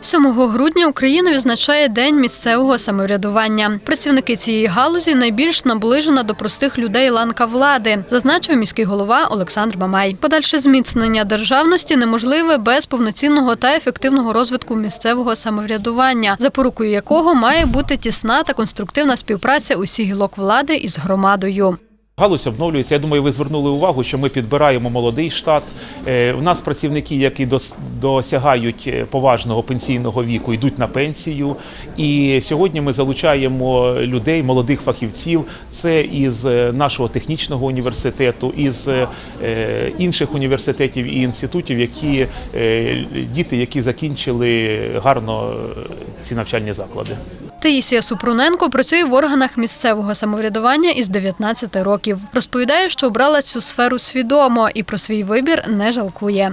7 грудня Україна відзначає День місцевого самоврядування. Працівники цієї галузі найбільш наближена до простих людей ланка влади, зазначив міський голова Олександр Мамай. Подальше зміцнення державності неможливе без повноцінного та ефективного розвитку місцевого самоврядування, запорукою якого має бути тісна та конструктивна співпраця усіх гілок влади із громадою. Галузь обновлюється. Я думаю, ви звернули увагу, що ми підбираємо молодий штат. Е, У нас працівники, які дос- досягають е, поважного пенсійного віку, йдуть на пенсію. І сьогодні ми залучаємо людей, молодих фахівців. Це із е, нашого технічного університету, із е, е, інших університетів і інститутів, які е, діти, які закінчили гарно е, ці навчальні заклади. Таїсія Супруненко працює в органах місцевого самоврядування із 19 років. Розповідає, що обрала цю сферу свідомо і про свій вибір не жалкує.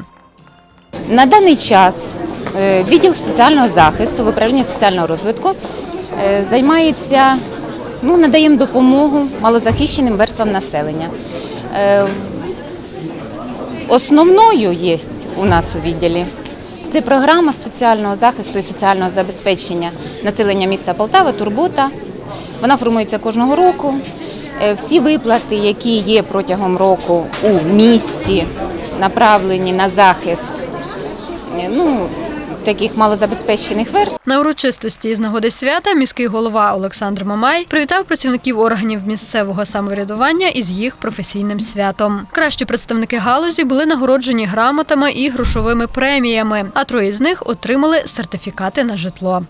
На даний час е, відділ соціального захисту в управлінні соціального розвитку е, займається, ну, надаємо допомогу малозахищеним верствам населення. Е, Основною є у нас у відділі це програма соціального захисту і соціального забезпечення населення міста Полтава Турбота. Вона формується кожного року. Е, Всі виплати, які є протягом року у місті, направлені на захист е, ну, таких малозабезпечених верств. На урочистості із нагоди свята міський голова Олександр Мамай привітав працівників органів місцевого самоврядування із їх професійним святом. Кращі представники галузі були нагороджені грамотами і грошовими преміями, а троє з них отримали сертифікати на житло.